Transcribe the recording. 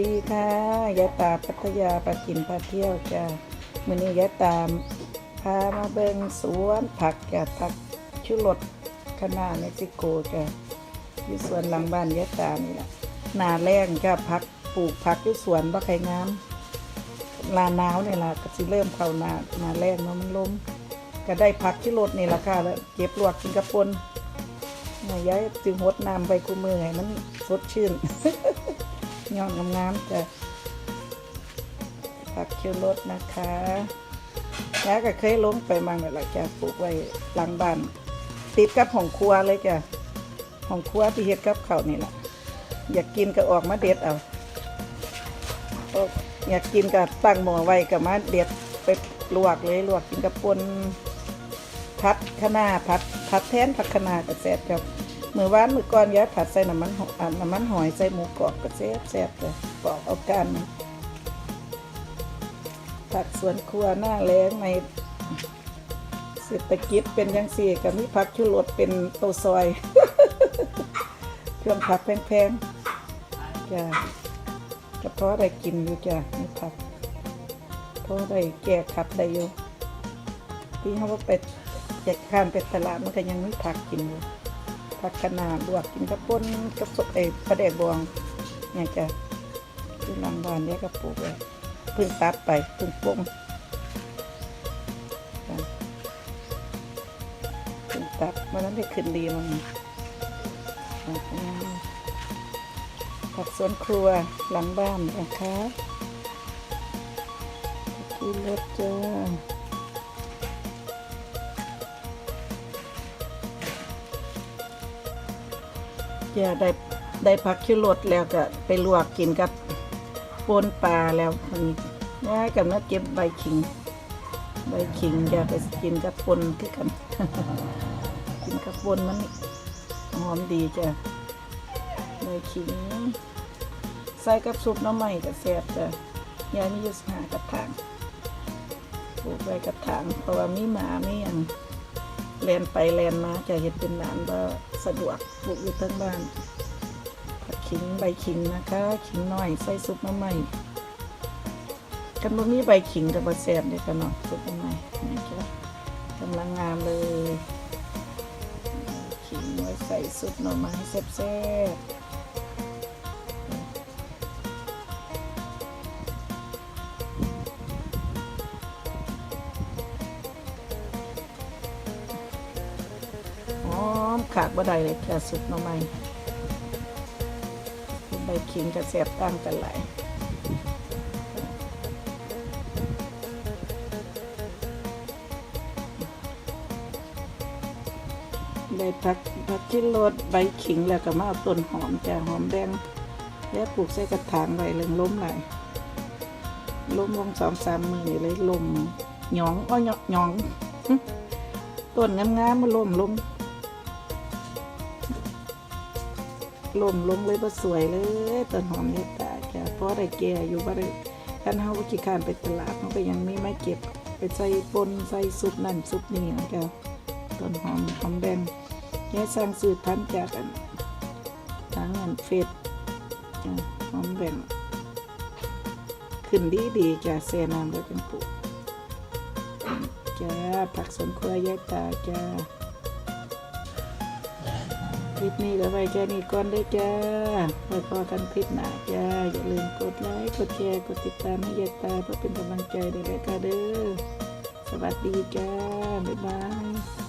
ดีค่ะยายตาพัทยาปากินพาเที่ยวจ้ามื้อนี้ยายตามพามาเบิ่งสวนผักจ้ะผักชุรสคณะเม็กซิโกจ้ะอยู่สวนหลังบ้านยายตานี่แหละหนาแรงจ้ะผักปลูกผักอยู่สวนบ่ไข่งามลาหนาวนี่ล่ะก็สิเริ่มเข้าหน้าหนาแรงเนาะมันลมก็ได้ผักชุรสนี่ล่ะค่ะแล้วเก็บลวกกินกับปนนี่ยยายจึงหดน้ำไปคู่มือให้มันสดชื่น ยอดงามๆจะผักเคียวรสนะคะยาก็เคยลงไปมั่งแล้วล่ะจะปลูกไว้หลังบ้าน ติดกับห้องครัวเลยจ้ะห้องครัวที่เฮ็ดกับข้าวนี่แหละอยากกินก็ออกมาเด็ดเอาอยากกินก็ตั้งหม้อไว้ก็มาเด็ดไปลวกเลยลวกกินกับปนพัดคะน้าพัดพัดแทนผักคะน้าก็แซ่บครับ มือวานมือก่อนยายผัดใส่น้ำมันหอยน้ำมันหอยใส่หมูกรอบก็แซ่บแซ่บเลยปอกเอากันผักสวนครัวหน้าแรงในเศรษฐกิจเป็นยังสี่กับมีผักชุรสเป็นโตซอย เครื่องผักแพงๆจ้ะกระเพาะได้กินอยู่จ้ะมีผักเพราะได้แก้ขับได้อยู่ที่เขาว่าไปแจกข้ามไปตลาดมันก็ยังไมีผักกินอยู่ ผักคะน้าลวกกินกับป่นกับสดเอ้ยปลาแดกบองเนี่ยจะที่หลังบ้านเนี่ยก็ปลูกไว้เพิ่งตัดไปเพิ่งปลงจ้ะเพิ่งตัดมันนั้นได้ขึ้นดีมันอะผักสวนครัวหลังบ้านนะคะกินรสจ้า จะได้ได้ผักชิรสแล้วก็ไปลวกกินกับปนปลาแล้วมันง่ายกับนักเก็บใบขิง ใบขิงจะไปกินกับปนคือกัน กินกับปนมันหอมดีจ้ะใบขิงใส่กับซุปน้ำใหม่ก็แซ่บจ้ะยายมีอยู่หากระถางปลูกไว้กระถางเพราะว่ามีหมาไมีอย่าง แลนไปแลนมาจะเห็นเป็นหลานก็สะดวกปลูกอยู่ทั้งบ้านผักขิงใบขิงนะคะขิงหน่อยใส่ซุปมะไม่กันบ่มีใบขิงกับบะแซบเลยกันเนาะซุปมะไม่นี่จ้ะกำลังงามเลยขิงไว้ใส่ซุปหน่อไม้แซ่บๆ มขาดบ่ได้เลยค่ะซุปหน่อไม้ใบขิงกับแซ่บต่างกันหลายได้ผักผักชิ้นรสใบขิงแล้วก็มาเอาต้นหอมจ้ะหอมแดงแล้วปลูกใส่กระถางไว้เรื่องล้มไหลายล้มลงสองสามมือเลยลมหยองอ้อยหยองต้นงามๆมันล้มลง ล้มลงเลยบ่สวยเลยต้นหอมเนี่ยตาจ้ะเพราะได้แก่อยู่บ่ได้คันเฮาบ่ขี้คร้านไปตลาดเฮาก็ยังมีไม้เก็บไปใส่ปนใส่ซุปนั่นซุปนี่นะจ้ะต้นหอมหอมแดงแค่สร้างสูตรพันธุ์จากกันทางเงินเฟสจ้ะหอมแดงขึ้นดีดีจ้ะแซ่น้ำแล้วจังปลูกจ้าผักสวนครัวยายตาจ้า คลิปนี้ก็ไว้แค่นี้ก่อนด้จ้าไว้พอกันคลิปหน้าจ้า อย่าลืมกดไลค์กดแชร์กดติดตามให้ยายตาเพื่อเป็นกำลังใจด้วยนะคะเด้อสวัสดีจ้า บ๊ายบาย